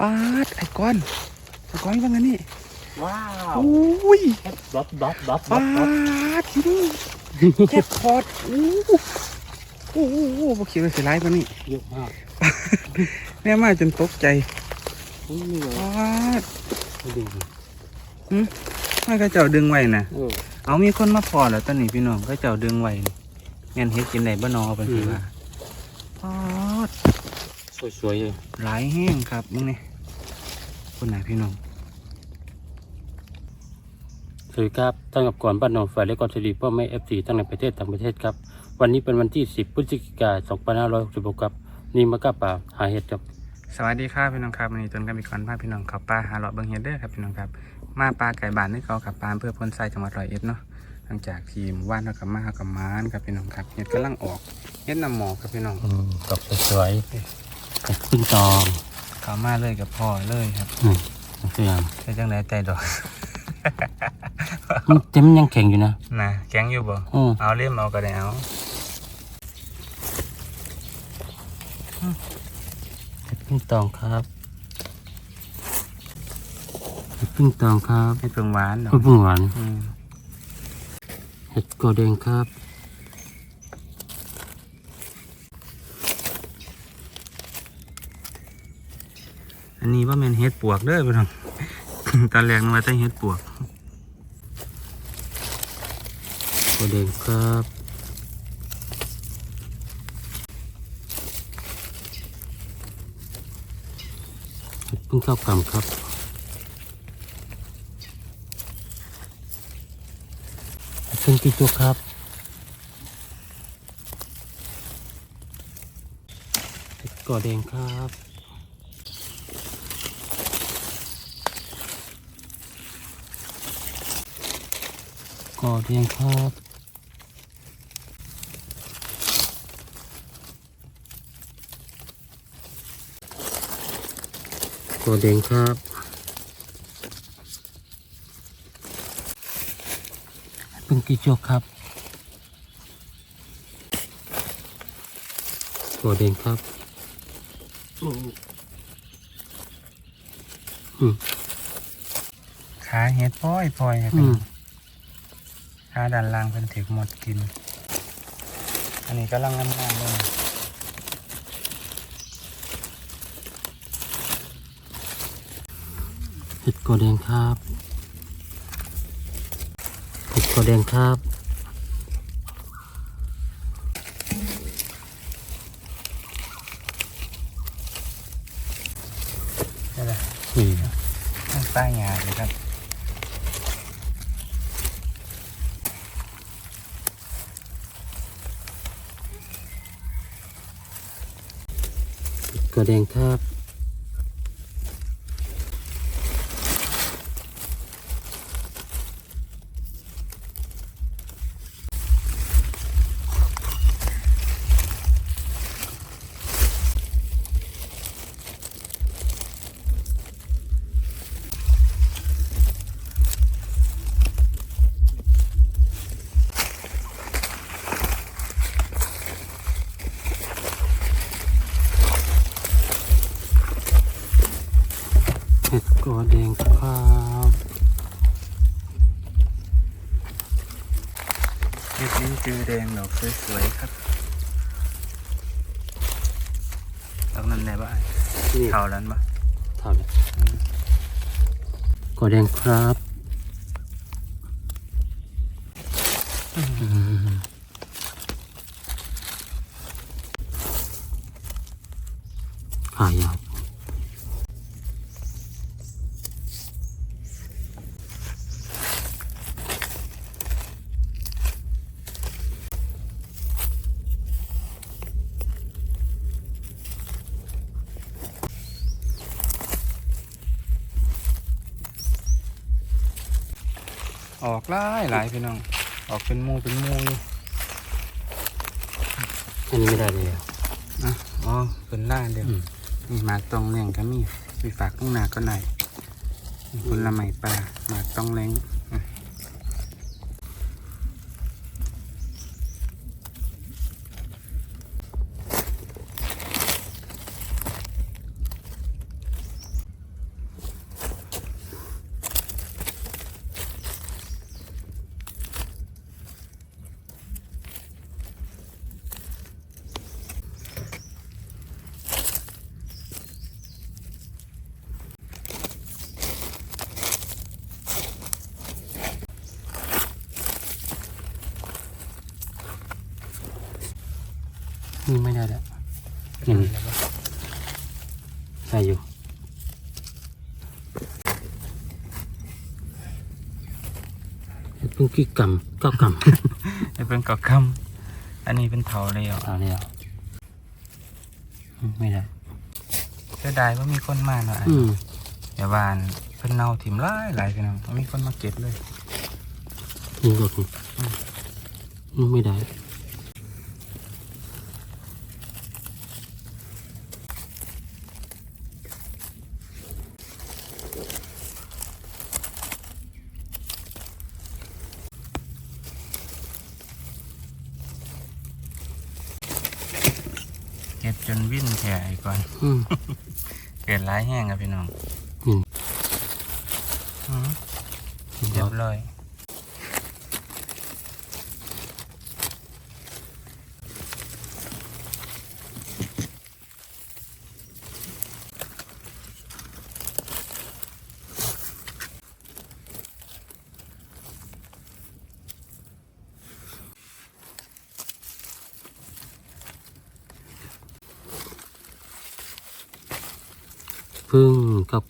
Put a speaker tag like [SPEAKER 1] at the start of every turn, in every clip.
[SPEAKER 1] ปาดไอ้ก้อนไอ้ก้อนว่างั้นนี่
[SPEAKER 2] ว้าว
[SPEAKER 1] โอ้ย
[SPEAKER 2] ดอทดอทดอทดอ
[SPEAKER 1] ปา
[SPEAKER 2] ทดอท
[SPEAKER 1] ดที่นี่เจ็บคอดโอ้โหโอ้โหโอ้โหบ่คิดว่าสิร้ายกว่านี้
[SPEAKER 2] เยอะมาก
[SPEAKER 1] แม่มาจนตกใจ
[SPEAKER 2] นี่เลย
[SPEAKER 1] ปาด
[SPEAKER 2] ดู
[SPEAKER 1] ไม่ก็เจ้าดึงไว้น่ะ
[SPEAKER 2] เออ
[SPEAKER 1] เอามีคนมาพอแล้วตอนนี้พี่น้องก็เจ้าดึงไว้นี่งั้นเฮ็ดกินได้บ่นอเป็นสิว่าปาด
[SPEAKER 2] สวยๆเลย
[SPEAKER 1] หลายแห้งครับมึงนี่ คนไหนะพี่น้อง
[SPEAKER 2] สวัสดีครับตั้งกับก่อนบ้านหนองฝ่ายและกอนสรีพ่อแม่เอฟซีทั้งในประเทศต่างประเทศครับ วันนี้เป็นวันที่ 10 พฤศจิกายน2566ครับ นี่มากาป่าหาเห็ดครับ
[SPEAKER 1] สวัสดีครับพี่น้องครับวันนี้ต้นกับอีกคนพาพี่น้องเขับปลาหาเลาะเบิงเฮ็ดเด้อครับพี่น้องครับ มาปลาไก่บ้านนี่เขาขับปลาอำเพื่อพ้นไส้จังหวัดร้อยเอ็ดเนาะหลังจากทีมว่านเท่ากับมาเท่ากับมานครับพี่น้องครับเฮ็ดกำลังออกเฮ็ดน้ำหมอกครับพี่น้อง
[SPEAKER 2] อืมดอกสวยๆเห็ดพึ่งตอง
[SPEAKER 1] เขามาเลยกับพ่อเลยครับ
[SPEAKER 2] นี่สวยงาม
[SPEAKER 1] ใช่จังไดใจดอก
[SPEAKER 2] มันเต็มยังแข็งอยู่นะ
[SPEAKER 1] นะแข็งอยู่บ่
[SPEAKER 2] อืม
[SPEAKER 1] เอาเล่มเอาก็ได้เอา
[SPEAKER 2] เห็ดพึ่งตองครับเห็ดพึ่งตองครับ
[SPEAKER 1] เฮ็ดเพิ่งหวานเนาะ
[SPEAKER 2] เห็ดพึ่งหวาน
[SPEAKER 1] อืม
[SPEAKER 2] เห็ดกอแดงครับ
[SPEAKER 1] อันนี้ว่าแม่นเฮ็ดปวกเด้อพี่น้องตอนแรกนึกว่าแต่เฮ็ดปวก
[SPEAKER 2] กอแดงครับเพึ่งเข้าวกำครับขึ้นกี่ตัวครับกอแดงครับ กอแดงครับกอแดงครับเป็นกี่จกครับกอแดงครับอืมอืม
[SPEAKER 1] ขาเฮ็ดป้อยปอยครับ
[SPEAKER 2] อื
[SPEAKER 1] พี่น้
[SPEAKER 2] ม
[SPEAKER 1] อง ขาด้านล่างเพิ่นถึกหมดกิน อันนี้ก็ลังงามๆเลย
[SPEAKER 2] เห็ดกอแดงครับเห็ดกอแดงครับ
[SPEAKER 1] นี่แหละ
[SPEAKER 2] นี่
[SPEAKER 1] ตั้งใต้งานเลยครับ
[SPEAKER 2] เห็ดกอแดงครับ เห็ดกอแดงครับ
[SPEAKER 1] เฮ็ดลิ้นจือแดงดอก สวยๆครับดอกนั้นไหนบ้าง
[SPEAKER 2] นี่
[SPEAKER 1] เท่านั้นปะ
[SPEAKER 2] เท่าเลยกอแดงครับอืมขายาว
[SPEAKER 1] หลายหลายพี่น้อง ออกเป็นหมูเป็นหมูอยู่
[SPEAKER 2] อันนี้ไม่ได้เลยอะ
[SPEAKER 1] อะอ๋อเป็นล่าเดียว
[SPEAKER 2] อืม
[SPEAKER 1] นี่หมากตองแรงก็มีไปฝากต้องนาก็ไหนผลไม้ปลาหมากตองแรงอะ
[SPEAKER 2] นี่ไม่ได้แล้ว อืม ใส่อยู่เพิ่งกี่กำเก้ากำ
[SPEAKER 1] จะเป็นกอกคำอันนี้เป็นเถาเลยอะ
[SPEAKER 2] เอาเนี่ยไม่ได้
[SPEAKER 1] เสียดายว่ามีคนมาเนาะอัน
[SPEAKER 2] อืม
[SPEAKER 1] อย่าบานเพิ่นเนาถิ่มหลายหลายพี่น้องบ่มีคนมาเก็บเลย
[SPEAKER 2] ยิงหลดนี่อืมไม่ได้
[SPEAKER 1] เก็บจนวิ่นแก่อีกก่อน
[SPEAKER 2] อืม
[SPEAKER 1] เกิดร้ายแห้งครับพี่น้อง
[SPEAKER 2] อืม
[SPEAKER 1] อืมเรียบร้อย
[SPEAKER 2] พึ่งกับ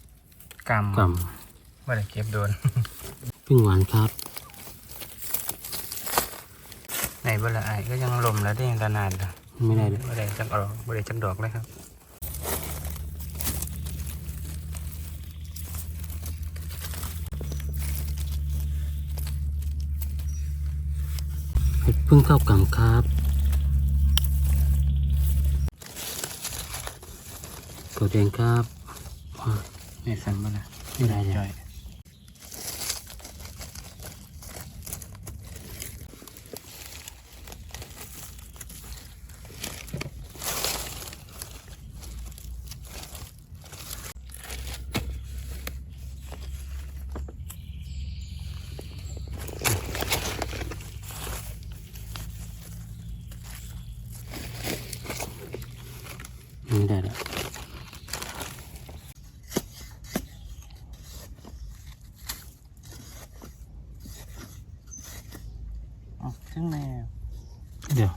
[SPEAKER 1] กำ
[SPEAKER 2] ก
[SPEAKER 1] ว่าได้เก็บโดนำ
[SPEAKER 2] พึ่งหวานครับ
[SPEAKER 1] ในเวลาไอายก็ยังลมแล้วได้ยังตนานละ
[SPEAKER 2] ไม่ได้เลย
[SPEAKER 1] บ่ได้จักออกบ่ได้จักดอกเลยครับ
[SPEAKER 2] พึ่งเข้ากำครับกดแดงครับว้า
[SPEAKER 1] นี่สันบ้านะ
[SPEAKER 2] ไม่ได้ย่
[SPEAKER 1] อย อ๋อถึงแม่
[SPEAKER 2] เดี๋ยว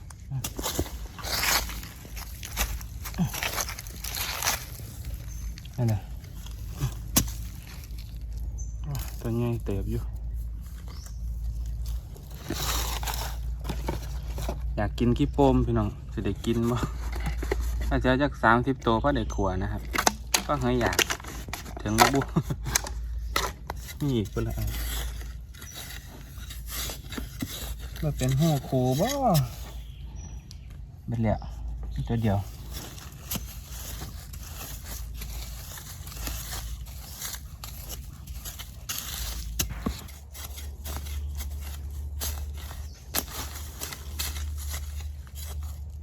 [SPEAKER 1] นั่นน่ะอ๋อตัวใหญ่เติบอยู่ อยากกินขี้โปมพี่น้องจะได้กินบ่ถ้าเจะจากสามสิบตัวก็ได้ขัวนะครับ ก็เฮยอยากถึงแล้วบุ นี่กคนละอัน มาเป็นหัวโคบ่เป็นเหลี่ยตัวเดียว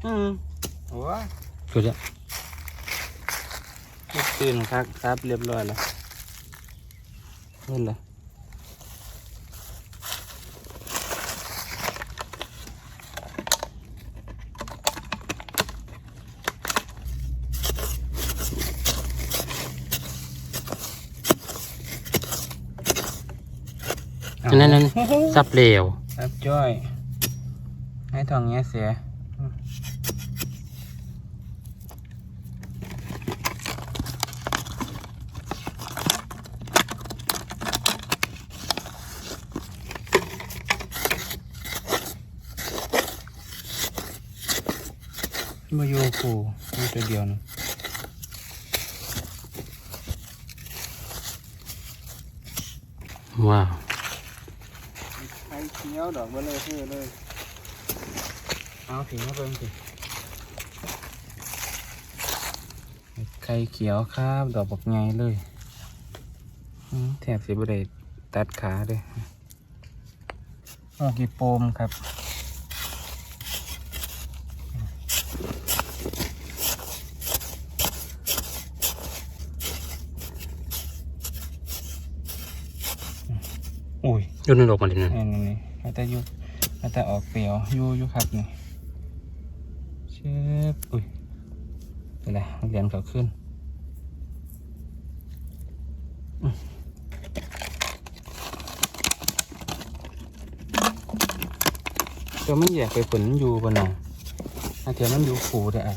[SPEAKER 1] อืมโอ้ย
[SPEAKER 2] กดแล้ว
[SPEAKER 1] ลูกตื่นครับครับเรียบร้อยแล้วเล่นเลย
[SPEAKER 2] นนั้นนั้นซับเหลว
[SPEAKER 1] ครับจ้อย ให้ทองเงี้ยเสียอืมมาโยกูมีตัวเดียวนะ
[SPEAKER 2] ว้าว
[SPEAKER 1] ไข่ เขียวดอกเบลเลยเท่เลยเอาถึงมาเบิ่งสิไข่เขียวครับ ดอกบักไงเลยอืมแถบสิบได้ตัดขาเลยโอ้กีโปมครับอุ้ย
[SPEAKER 2] ยนนออกมาเลยนะ
[SPEAKER 1] นี่นี่นี่ มันจะยุมันจะออกเปรียวยูอยูครับนี่เชฟอุ้ยเป็นไรเหรียญเขาขึ้นอืมตัวมันแยกไปผลอยู่ปะน้องอาเทียมมันอยู่ผูได้ไอ้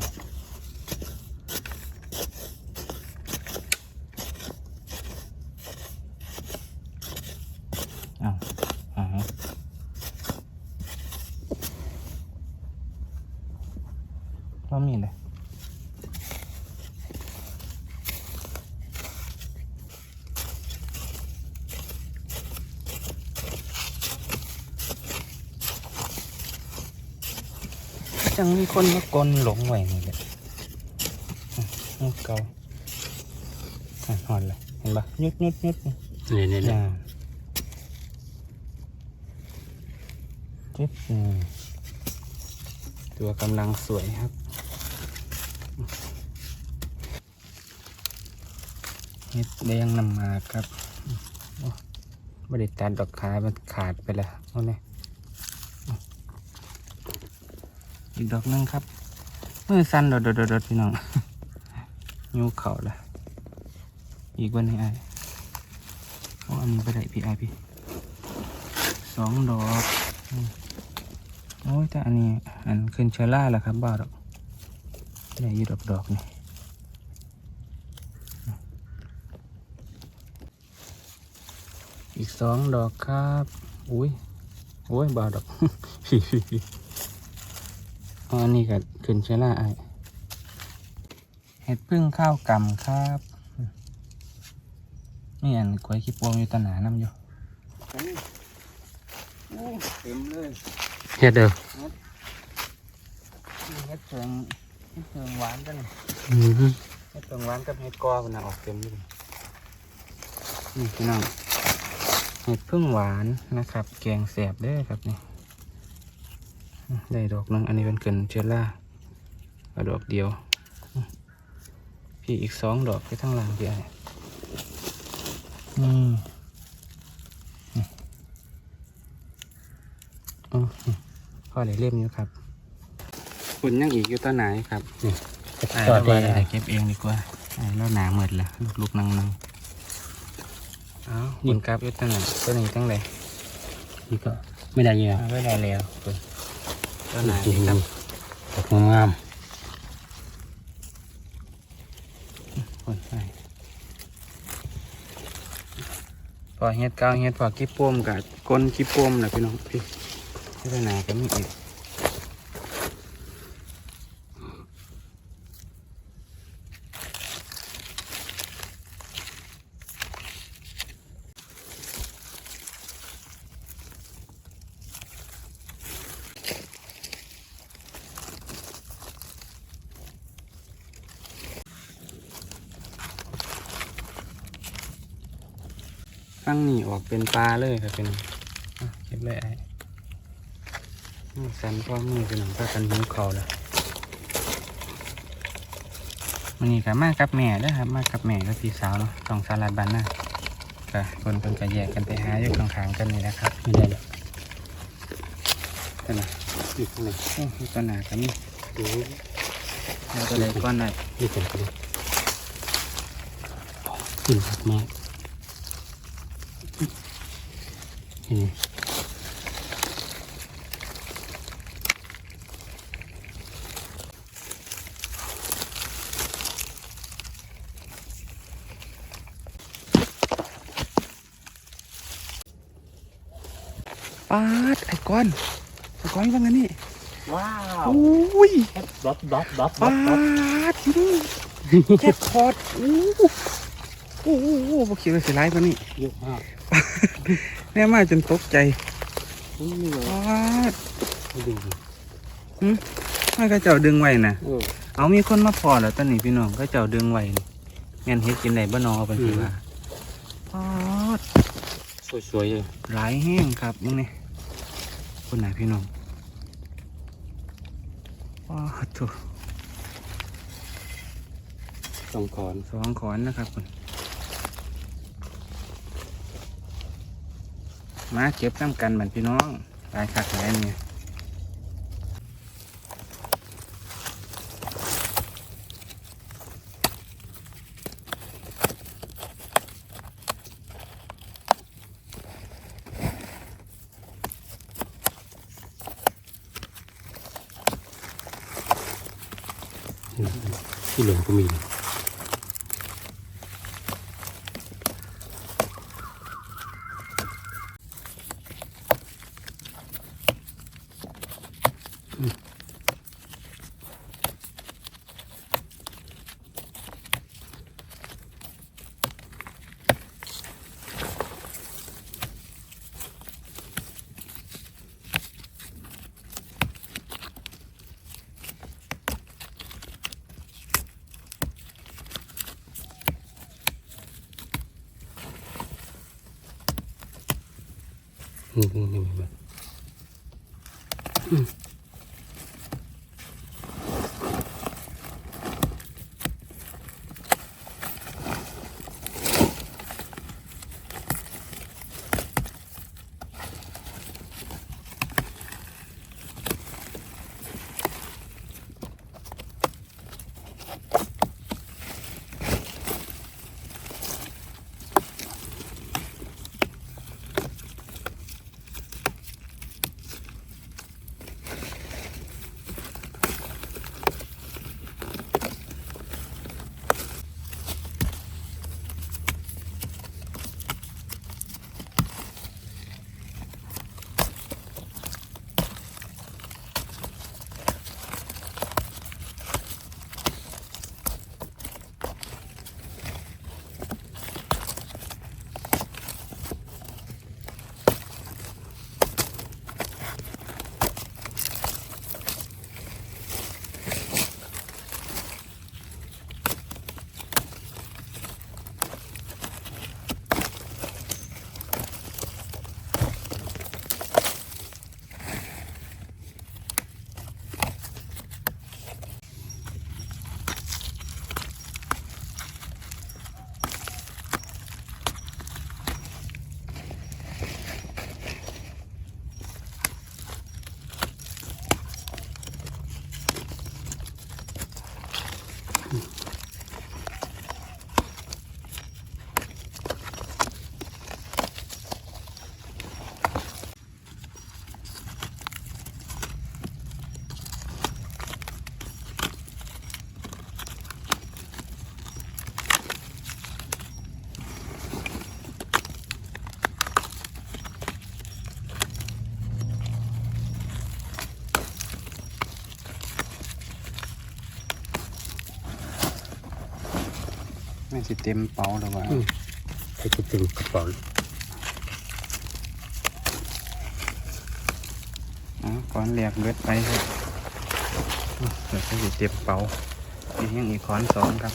[SPEAKER 1] อ้าวหายว่ามีเลยจัง มีคนมากลหลงไว้นี่แหละอะงูเกาอะหอนเลยเห็นปะยุดยุดยุดนี่
[SPEAKER 2] นี่นี่นี่
[SPEAKER 1] อ่าจิ๊บอืมตัวกำลังสวยครับเฮ็ดแดงนำมาครับโอ้ไม่ได้ตัดดอกขามันขาดไปแล้วเอาเนี่ยอีกดอกหนึงครับ มือสั้นโดดโดดโดดโดดพี่น้องยูเข่าละอีกวันนี้ไอ้เอาอันนี้ไปได้พี่ไอพี่สองดอกโอ้ยแต่อันนี้อันขึ้นเชอร่าแล้วครับบ้าดอกได้อยี่ดอกดอกนี่อีกสองดอกครับ อุ้ยโอ้ยบาดอกอ๋ ออันนี้ก็ขึ้นเชอร่าไอเห็ดพึ่งข้าวกำครับนี่อันกล้วยขี้ปวงอยู่ตะหนาน้ำอยู่เต็มเลย
[SPEAKER 2] เฮ็ดเด้อ
[SPEAKER 1] เห็ดเพิงเห็ดเพิงหวานกันนี่
[SPEAKER 2] อืม
[SPEAKER 1] เห็ดเพิงหวานกับเห็ดกอมันนะออกเต็มเลยนี่พี่น้องเห็ดพึ่งหวานนะครับ แกงแสบเด้อครับนี่อืม ได้ดอกหนึงอันนี้เป็นเกินเชอร่าเอาดอกเดียวอืมพี่อีกสองดอกไปทั้งหลังพี่ไอ้อืมอืมอ๋ออืมพ่อได้เล่มอยู่ครับคุณยังอีกอยู่ต้นไหนครับ
[SPEAKER 2] นี่
[SPEAKER 1] ไอ้
[SPEAKER 2] ต่อ
[SPEAKER 1] เรา
[SPEAKER 2] ได้
[SPEAKER 1] ไปไอ้เก็บเองดีกว่าไอ้เราหนาเหมือดละลูกๆนังๆเอาคุณกลับอยู่ต้นไหนต้นนี้ตั้งเลย
[SPEAKER 2] นี่ก็ไม่ได้เยอะ
[SPEAKER 1] เอาไว้ได้แล้วคุณ ต้นไหน
[SPEAKER 2] จริง
[SPEAKER 1] ครับ
[SPEAKER 2] ดอกงาม
[SPEAKER 1] คนใส่พอเฮ็ดก้าเฮ็ดพอกี้ป้มกับก้นกี้ป้มนะพี่น้องพี่ที่ต้นไหนก็มีอีก ฟังนี่ออกเป็นปลาเลยครับพี่น้องอะเก็บเลยไอ้อืมสันพ่อมือพี่น้องก็กันหิวคอแล้วมันนี่กับมากับแม่เด้อครับ มากับแม่กับพี่สาวเนาะสองสาลัดบันนะก็คนคนก็แยกกันไปหาอยู่ข้างๆกันนี่นะครับ
[SPEAKER 2] ไม่ได้หรอก
[SPEAKER 1] กันนะ
[SPEAKER 2] นี่ข้างใน
[SPEAKER 1] โอ้ยต้นหนากันนี่
[SPEAKER 2] โอ้ย
[SPEAKER 1] เอาตัวเล็กก้อนหน่อย
[SPEAKER 2] นี่เป็นกันขึ้นมากมาก นี่
[SPEAKER 1] ปาดไอ้ก้อนไอ้ก้อนว่างั้นนี่
[SPEAKER 2] ว้าว
[SPEAKER 1] อุ้ย
[SPEAKER 2] ดอปดอปดอปด
[SPEAKER 1] ป
[SPEAKER 2] อาปดอป
[SPEAKER 1] ดแจ็คพอตอู้โอ้โหบ่คิดว่าสิไล่ปานนี้
[SPEAKER 2] เยอะมาก
[SPEAKER 1] แน่มาจนตกใจ
[SPEAKER 2] นี่เลย
[SPEAKER 1] ปาด
[SPEAKER 2] ดู
[SPEAKER 1] ไม่ก็เจ้าดึงไว้น่ะ
[SPEAKER 2] เออ
[SPEAKER 1] เอามีคนมาพอแล้วตอนนี้พี่น้องก็เจ้าดึงไว้นี่แม่นเฮ็ดกินได้บ่นอเป็นสิว่าปาด
[SPEAKER 2] สวยๆเลย
[SPEAKER 1] หลายแห้งครับมึงนี่คนไหนพี่น้องปาดโถู
[SPEAKER 2] สองขอน
[SPEAKER 1] สองขอนนะครับคุณ มาเก็บน้ำกันเหมือนพี่น้องลายคักหลายเนี่ย
[SPEAKER 2] ที่เหลืองก็มีนะ อืมอืม
[SPEAKER 1] สิเต็มเป๋าแล้วว่า
[SPEAKER 2] อืมให้จะเต็มกระเป๋า
[SPEAKER 1] อ๋อก้อนแรกเบิดไปครับอืมเดี๋ยวจะสิเต็มเป๋าอีกยังอีกก้อนสองครับ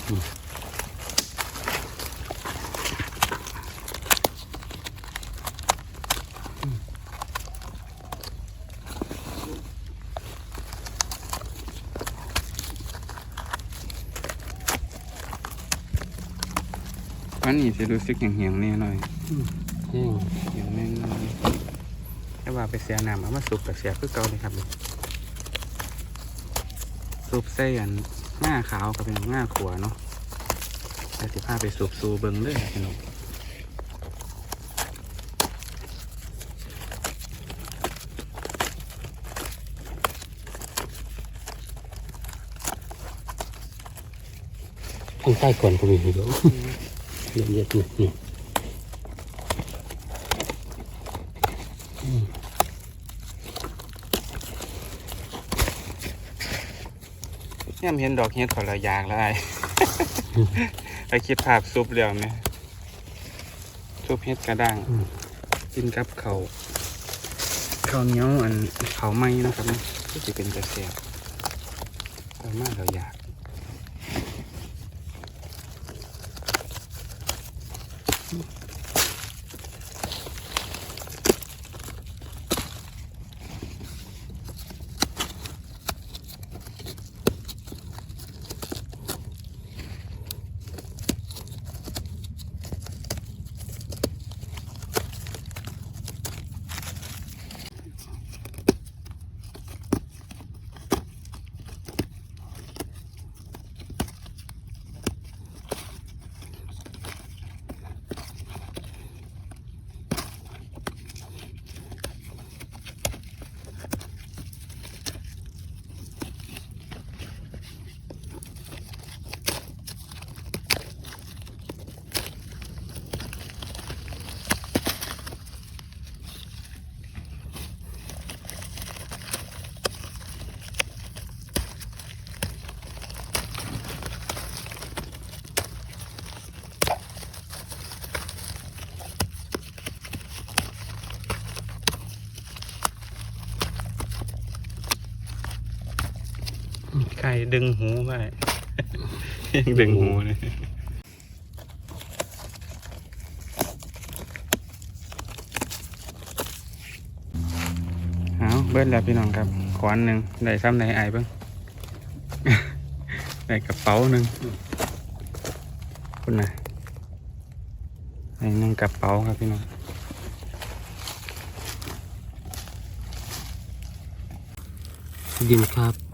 [SPEAKER 1] วันนี้จะรู้สึกอย่างเหี่ยงๆเนี่ยหน่อย
[SPEAKER 2] แห้ง
[SPEAKER 1] เหี่ยงแน่นอนแค่ว่าไปเสียน้ำเอามาสุกกับเสียคือเก่าเลยครับนี่สุบใส่อันง่าขาวกับเป็นง่าขัวเนาะแต่สิพาไปสุบซูเบิงเลยครับพี่น้อง
[SPEAKER 2] ข้างใต้ก่อนก็มีเยอะ เยอะเยอะนี่นี่
[SPEAKER 1] ย่ำเห็นดอกเฮ็ดขอละอยากแล้วไอ้ไปคิดภาพซุปเดียวไหมซุปเฮ็ดกระด้าง
[SPEAKER 2] อืม
[SPEAKER 1] กินกับเขาวข้าวเหนียวอันเขาวไหม้นะครับนะก็จะเป็นกระเสียบเอามากเราอยาก
[SPEAKER 2] อ
[SPEAKER 1] ดึงหูไปยังดึงหูเลยเอาเบิ้ลแล้วพี่น้องครับขวานหนึ่งได้ซ้ำในไอายเบิ้งได้กระเป๋าหนึ่งคุณนะในหนึ่งกระเป๋าครับพี่น้อง
[SPEAKER 2] ดินครับ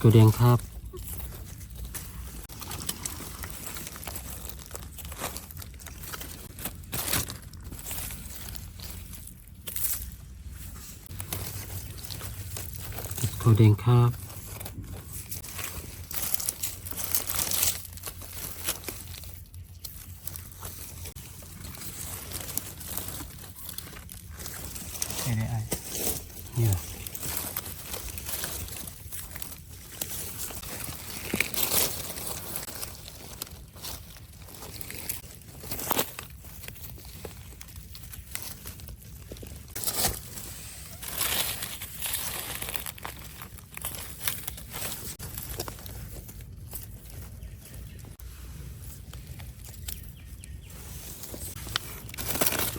[SPEAKER 2] เห็ดกระแดงครับเห็ดกระแดงครับ
[SPEAKER 1] ไม่ได้ไอาย
[SPEAKER 2] เนี่ย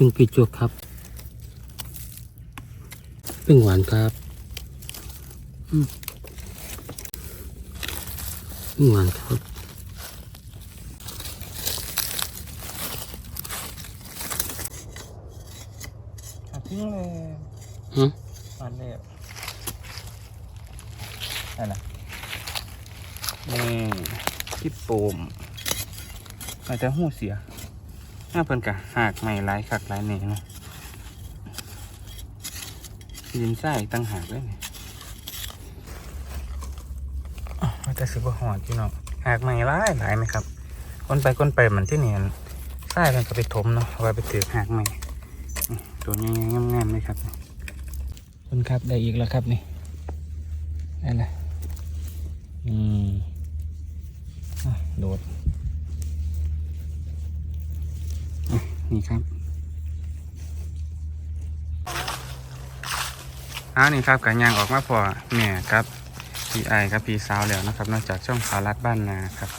[SPEAKER 2] พึ่งปีจวกครับพึ่งหวานครับอืมพึ่งหวานครับ
[SPEAKER 1] ทิ้งเลย
[SPEAKER 2] อืม
[SPEAKER 1] มันเลยนั่นแหละนี่ที่โปมอาจจะหูเสีย หน้าเพิ่นกะหากไม่ร้ายคักร้ายเน่เนาะยินไส้ตั้งหากเลยนี่อ้าวมันจะซื้อบ่หอดพี่น้องหากไม่ร้ายหลายไหมครับคนไปคนไปเหมือนที่เนี่ยไส้มันก็ไปถมเนาะเอาไว้ไปถือหากไม่ตัวนี้งามๆเลยครับคุณครับได้อีกแล้วครับนี่ได้ละนี่อะโดด นี่ครับ อ้าวนี่ครับกันยางออกมาพอเนี่ยครับพี่ไอครับพี่สาวแล้วนะครับ นอกจากช่องข่าวรัดบ้านนาครับ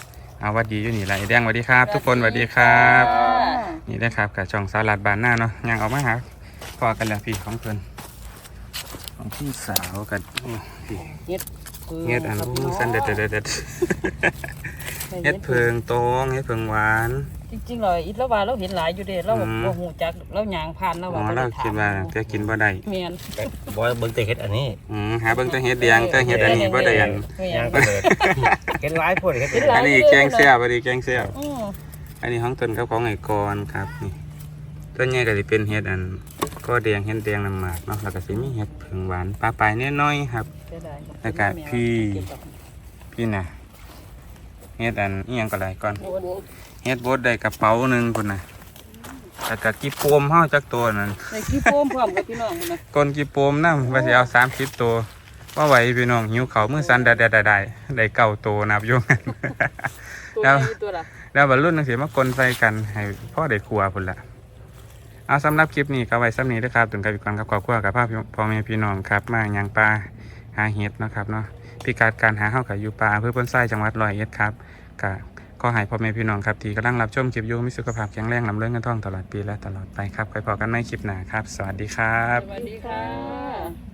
[SPEAKER 1] เอาหวัดดีอยู่นี่ไรแดงหวัดดีครับ ทุกคนหวัดดีครับ นี่ได้ครับกับช่องสาวรัดบ้านนาเนาะยางออกมาหาพอกันแล้วพี่ของเพื่อนของพี่สาวกันโอ้พี่
[SPEAKER 3] เฮ็ด
[SPEAKER 1] เฮ็ดอันนู้สันเด็ดเด็ดเด็ดเฮ็ดเพิงตรงเฮ็ดเพิงหวาน
[SPEAKER 3] จริงๆเลยอิทละว่าเราเห็นหลายอยู่เด้เรา
[SPEAKER 1] อืม
[SPEAKER 3] บ่ฮู้จักเราย่างผ่านเรา
[SPEAKER 1] อ๋อ
[SPEAKER 3] ว่า
[SPEAKER 1] เราคิดว่าจะกินบ่ได้
[SPEAKER 3] แม่น
[SPEAKER 4] บอยเบิ่งแต่เฮ็ดอันนี้
[SPEAKER 1] อืมหาเบิ่งแต่เฮ็ดเดียงแต่เฮ็ดอันนี้บ่ได้อัน
[SPEAKER 3] แม่
[SPEAKER 4] ย่าง
[SPEAKER 3] น
[SPEAKER 4] ไปเลยเฮ็ดหลายพวกเฮ็ด
[SPEAKER 3] เฮ็ดหลาย
[SPEAKER 1] อันนี้แกงเสียบอันนี้แกงเสียบ
[SPEAKER 3] อือ
[SPEAKER 1] อันนี้ของต้นกับของไอ้กรครับนี่ต้นใหญ่ก็สิเป็นเฮ็ดอันก็แดงเฮ็ดแดงน้ำหมากเนาะแล้วก็สิมีเฮ็ดเพิงหวานปลาปลายน้อยๆครับ
[SPEAKER 3] เสียดาย
[SPEAKER 1] แล้วก็พี่ พี่น่ะเฮ็ดอันอีหยังก็ได้ก่อน
[SPEAKER 3] โอ้โห
[SPEAKER 1] เฮ็ดบดได้กระเป๋าหนึงพุ่นน่ะแล้วก็กี่โปมเฮาจักตัวนั่น
[SPEAKER 3] ในขี้โฟมพร้อมกับพี่น้องพุ่นน่ะ
[SPEAKER 1] ก้นกี่โปมนำว่าสิเอา30ตัวว่าไหวพี่น้องหิวข้าวมื้อสันได้ๆๆได้เก้าตัวนับอยู่
[SPEAKER 3] ตัว
[SPEAKER 1] แล้ว
[SPEAKER 3] ใหญ่ตัวละ
[SPEAKER 1] แล้วบรรลุนังสีมากลใส่กันให้พ่อได้ครัวพุ่นละเอาสำหรับคลิปนี้ก็ไว้ซ้ำนี้เด้วยครับถึงกับอีกก่อนครับขอบคุณกับภาพพ่อแม่พี่น้องครับ มาอย่างปลาหาเห็ดเนาะครับเนาะพิกัดการหาเข้ากับอยู่ปลาอำเพื่อพ้นไส้จังหวัดร้อยเอ็ดครับก็ ขอให้พ่อแม่พี่น้องครับที่กำลังรับชมคลิปอยู่มีสุขภาพแข็งแรงลำเลื่อนเงินทองตลอดปีและตลอดไปครับไว้พอกันในคลิปหน้าครับ สวัสดีครับ
[SPEAKER 3] สวัสดีค่ะ